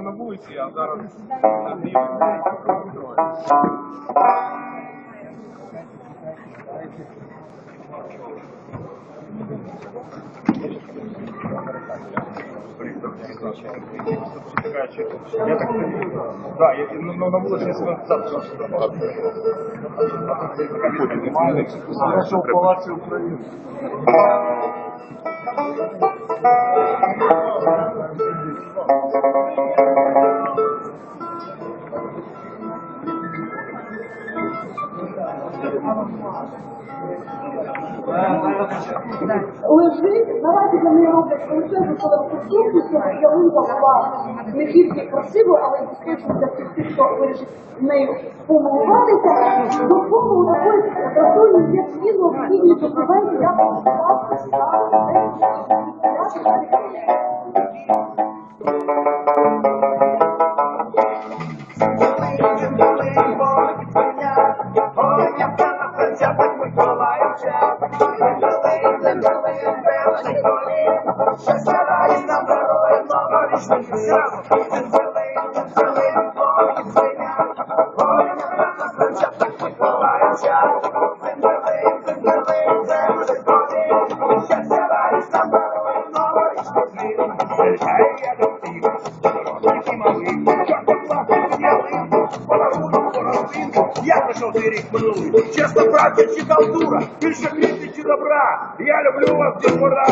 на вулиці, а зараз на дві троє. Я так да, я ну, ну, на вулиці я себе завтра Хорошо в палаці України. Лежить, наразі вони роблять величезну фотоконструкцію, щоб ялинка була не тільки красивою, але й для всіх тих, хто вирішить нею помилуватися. Довкола такої красуні є всі необхідні документи, як Я пройшов рік минулий. Чесно, браття, чи халтура, більше квіти чи добра. Я люблю вас, дітвора.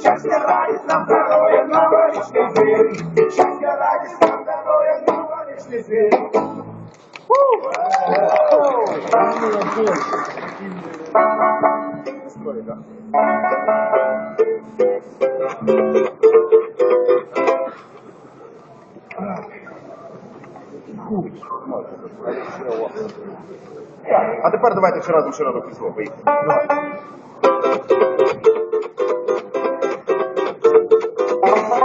Щастя, радість нам дарує новорічний звір. Щастя, радість нам дарує новорічний звір. А тепер давайте ще разом ще разом пішло. Поїхали. Ще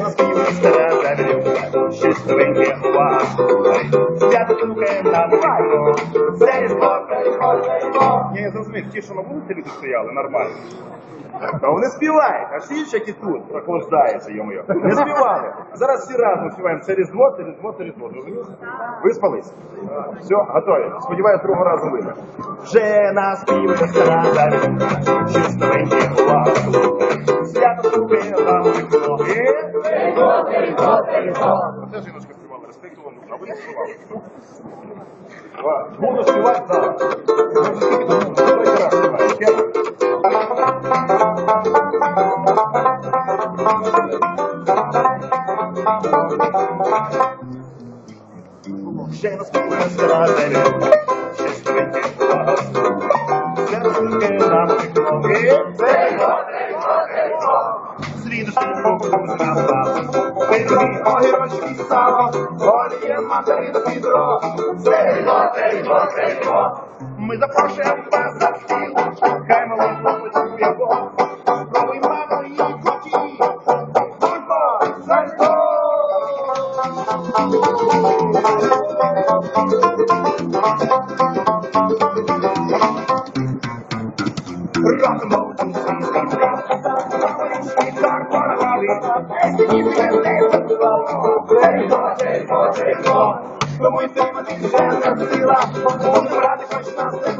наспіває стара завірюка, щось новеньке у вас. Свято нам вікно, це різдво, я зрозумів, ті, що на вулиці люди стояли, нормально. А вони співають, а всі інші, які тут прохлаждаються, йо-моє. Не співали. Зараз всі разом співаємо. Це різдво, це різдво, це різдво. Виспались? Все, готові. Сподіваюсь, другого разу вийде. Вже наспіває стара завірюка, щось новеньке у. Свято слухає нам вікно? Це жіночка співала, респекту вам а ви не співали. Буду співати зараз. Давайте раз Žena skupina strada je, šesto je tijelo rastu, Zerzuke nam je kroge, zego, zego, zego. Srida se mogu Olha Pedri oheroški stava, Gori je materina hidro, zego, zego. Запрошуємо вас за стіл. Хай молодь Тому й ти мені ще не сила, будемо ради, хоч нас не косили.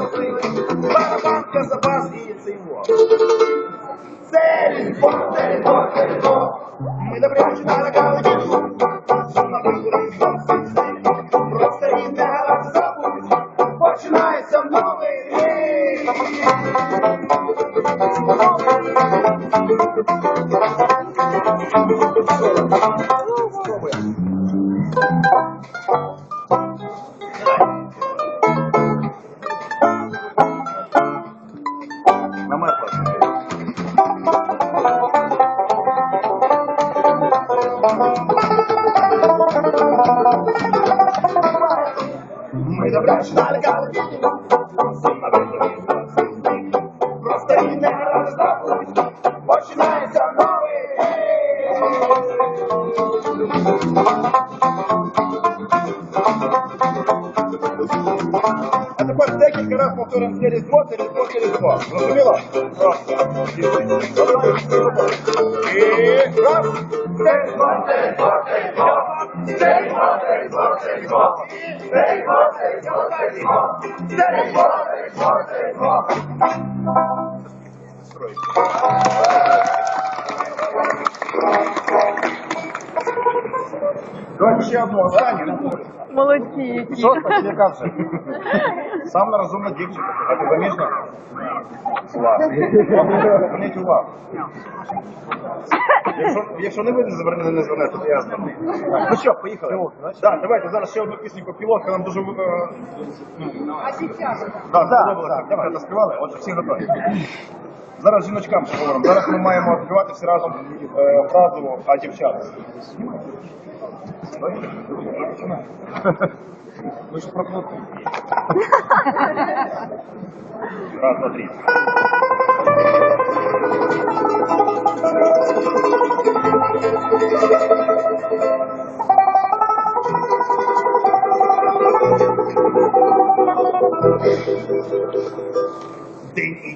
А тепер декілька разів повторимо це різдво, це різдво, це різдво. Зрозуміло? Просто. Раз. Давайте ще одну останню. Молодці які. Що ж, яка вже? Саме розумна дівчинка. А ти заміжна? Зверніть увагу. Якщо, якщо не ви звернете, не звернете, то я зверну. Так, Ну що, поїхали? Так, давайте зараз ще одну пісню пілотка, нам дуже... е, Так, сподобалося, як дівчата співали, отже, всі готові. Зараз жіночкам ще говоримо. Зараз ми маємо співати всі разом е, фразу «А дівчата». Ви ж проплутали. Раз, два, три. День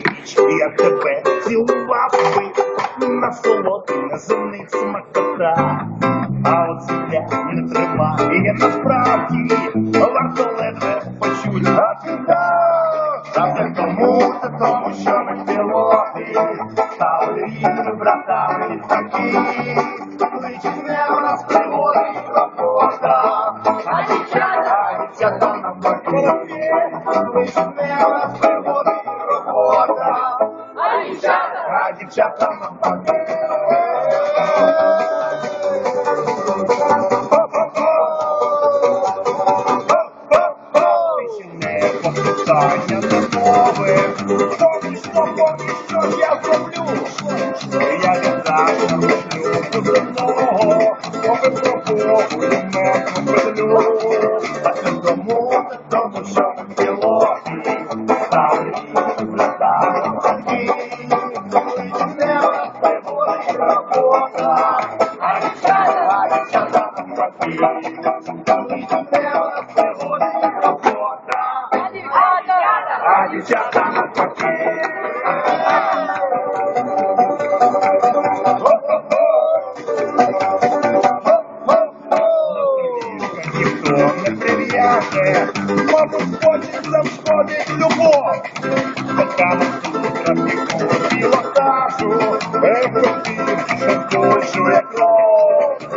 пілоти стали рідними братами такі. Личить не у нас пригоди і робота, а дівчата, а дівчата навпаки. Личить не у нас пригоди і робота, а дівчата, а дівчата навпаки. Не попитання до мови, поки що, поки що я зроблю. Я віддача роблю до поки пробовую метну петлю. А це тому, тому, що ми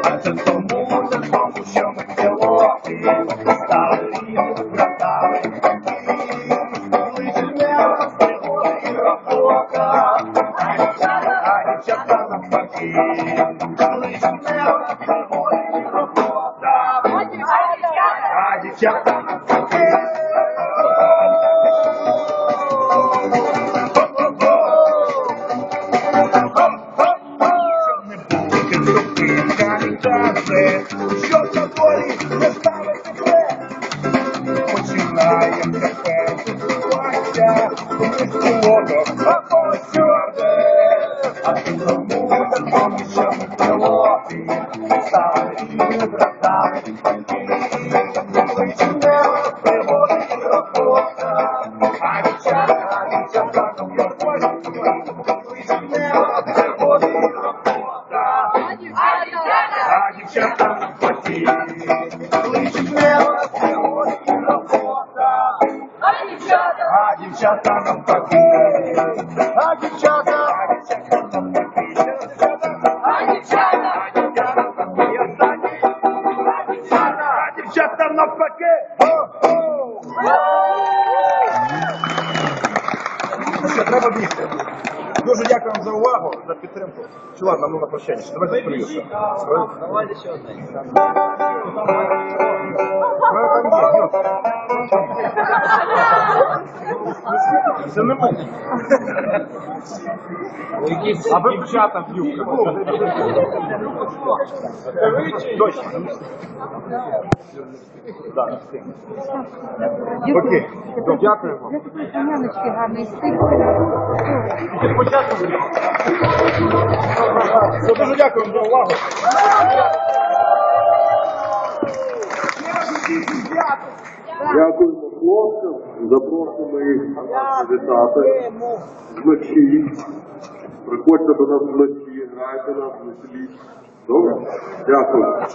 кров. А це тому, це тому, що ми пілоти, стали А ти тому, та що ми пілоти, стали рівні братами. Лише не пригоди робота, а дівчата, а дівчата нам допоможуть. Лише не пригоди робота, а дівчата навпаки. Лише не пригоди робота, а дівчата. А дівчата, а треба бігти. Дуже дякую вам за увагу, за підтримку. Чи ладно, ну на прощання. Давайте споюся. Давайте ще одне. Це не ми. Якісь дівчата в юбках. Точно. Так. Окей. Дякуємо. Паняночки гарний стиль. Спочатку. Дуже дякуємо за увагу. Дякуємо хлопцям, запрошуємо їх вітати вночі. Приходьте до нас вночі, грайте нас веселі. Добре? Дякую.